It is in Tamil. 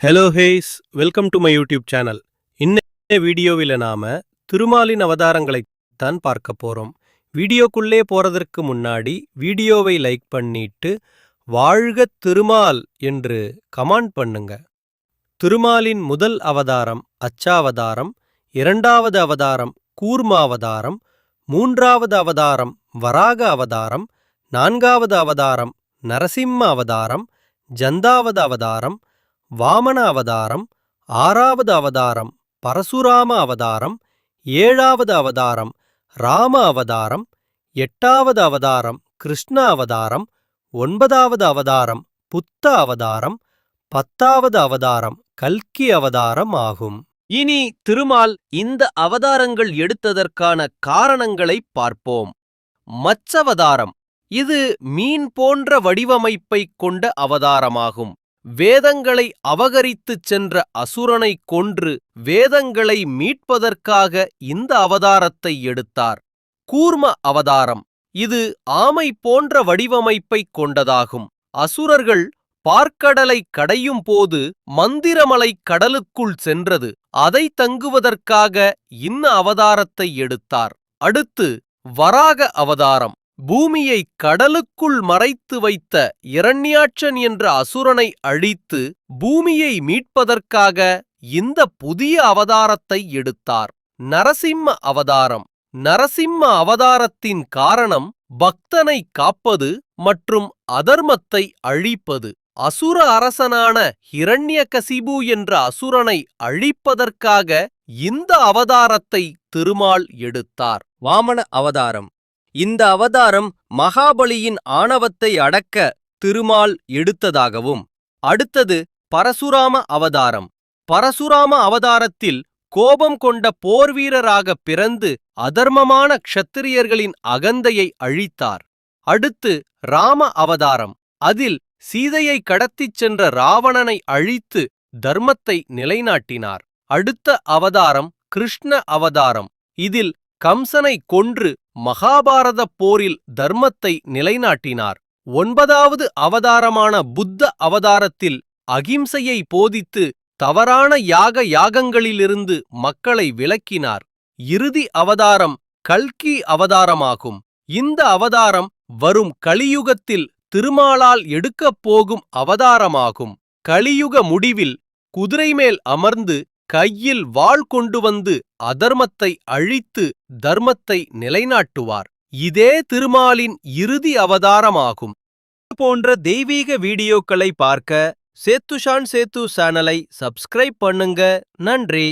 Hello Hayes welcome to my YouTube channel இன்ன வீடியோவில் நாம திருமாலின் அவதாரங்களைத்தான் பார்க்க போறோம். வீடியோக்குள்ளே போறதற்கு முன்னாடி வீடியோவை லைக் பண்ணிட்டு வாழ்க திருமால் என்று கமாண்ட் பண்ணுங்க. திருமாலின் முதல் அவதாரம் அச்சாவதாரம் இரண்டாவது அவதாரம் கூர்மாவதாரம் மூன்றாவது அவதாரம் வராக அவதாரம் நான்காவது அவதாரம் நரசிம்ம அவதாரம் ஜந்தாவது அவதாரம் வாமன அவதாரம் ஆறாவது அவதாரம் பரசுராம அவதாரம் ஏழாவது அவதாரம் ராம அவதாரம் எட்டாவது அவதாரம் கிருஷ்ண அவதாரம் ஒன்பதாவது அவதாரம் புத்த அவதாரம் பத்தாவது அவதாரம் கல்கி அவதாரம் ஆகும். இனி திருமால் இந்த அவதாரங்கள் எடுத்ததற்கான காரணங்களை பார்ப்போம். மச்சவதாரம் இது மீன் போன்ற வடிவமைப்பைக் கொண்ட அவதாரமாகும். வேதங்களை அவகரித்துச் சென்ற அசுரனைக் கொன்று வேதங்களை மீட்பதற்காக இந்த அவதாரத்தை எடுத்தார். கூர்ம அவதாரம். இது ஆமை போன்ற வடிவமைப்பைக் கொண்டதாகும். அசுரர்கள் பார்க்கடலை கடையும் போது மந்திரமலை கடலுக்குள் சென்றது. அதை தங்குவதற்காக இன்ன அவதாரத்தை எடுத்தார். அடுத்து வராக அவதாரம். பூமியை கடலுக்குள் மறைத்து வைத்த இரண்யாட்சன் என்ற அசுரனை அழித்து பூமியை மீட்பதற்காக இந்த புதிய அவதாரத்தை எடுத்தார். நரசிம்ம அவதாரம். நரசிம்ம அவதாரத்தின் காரணம் பக்தனை காப்பது மற்றும் அதர்மத்தை அழிப்பது. அசுர அரசனான ஹிரண்யகசிபு என்ற அசுரனை அழிப்பதற்காக இந்த அவதாரத்தை திருமால் எடுத்தார். வாமன அவதாரம். இந்த அவதாரம் மகாபலியின் ஆணவத்தை அடக்க திருமால் எடுத்ததாகவும் அடுத்தது பரசுராம அவதாரம். பரசுராம அவதாரத்தில் கோபம் கொண்ட போர்வீரராக பிறந்து அதர்மமான க்ஷத்திரியர்களின் அகந்தையை அழித்தார். அடுத்து ராம அவதாரம். அதில் சீதையை கடத்திச் சென்ற ராவணனை அழித்து தர்மத்தை நிலைநாட்டினார். அடுத்த அவதாரம் கிருஷ்ண அவதாரம். இதில் கம்சனை கொன்று மகாபாரத போரில் தர்மத்தை நிலைநாட்டினார். ஒன்பதாவது அவதாரமான புத்த அவதாரத்தில் அகிம்சையை போதித்து தவறான யாக யாகங்களிலிருந்து மக்களை விலக்கினார். இறுதி அவதாரம் கல்கி அவதாரமாகும். இந்த அவதாரம் வரும் கலியுகத்தில் திருமாலால் எடுக்கப் போகும் அவதாரமாகும். கலியுக முடிவில் குதிரை மேல் அமர்ந்து கையில் வாள் கொண்டு வந்து அதர்மத்தை அழித்து தர்மத்தை நிலைநாட்டுவார். இதே திருமாலின் இறுதி அவதாரமாகும். போன்ற தெய்வீக வீடியோக்களை பார்க்க சேத்துஷான் சேத்து சேனலை சப்ஸ்கிரைப் பண்ணுங்க. நன்றி.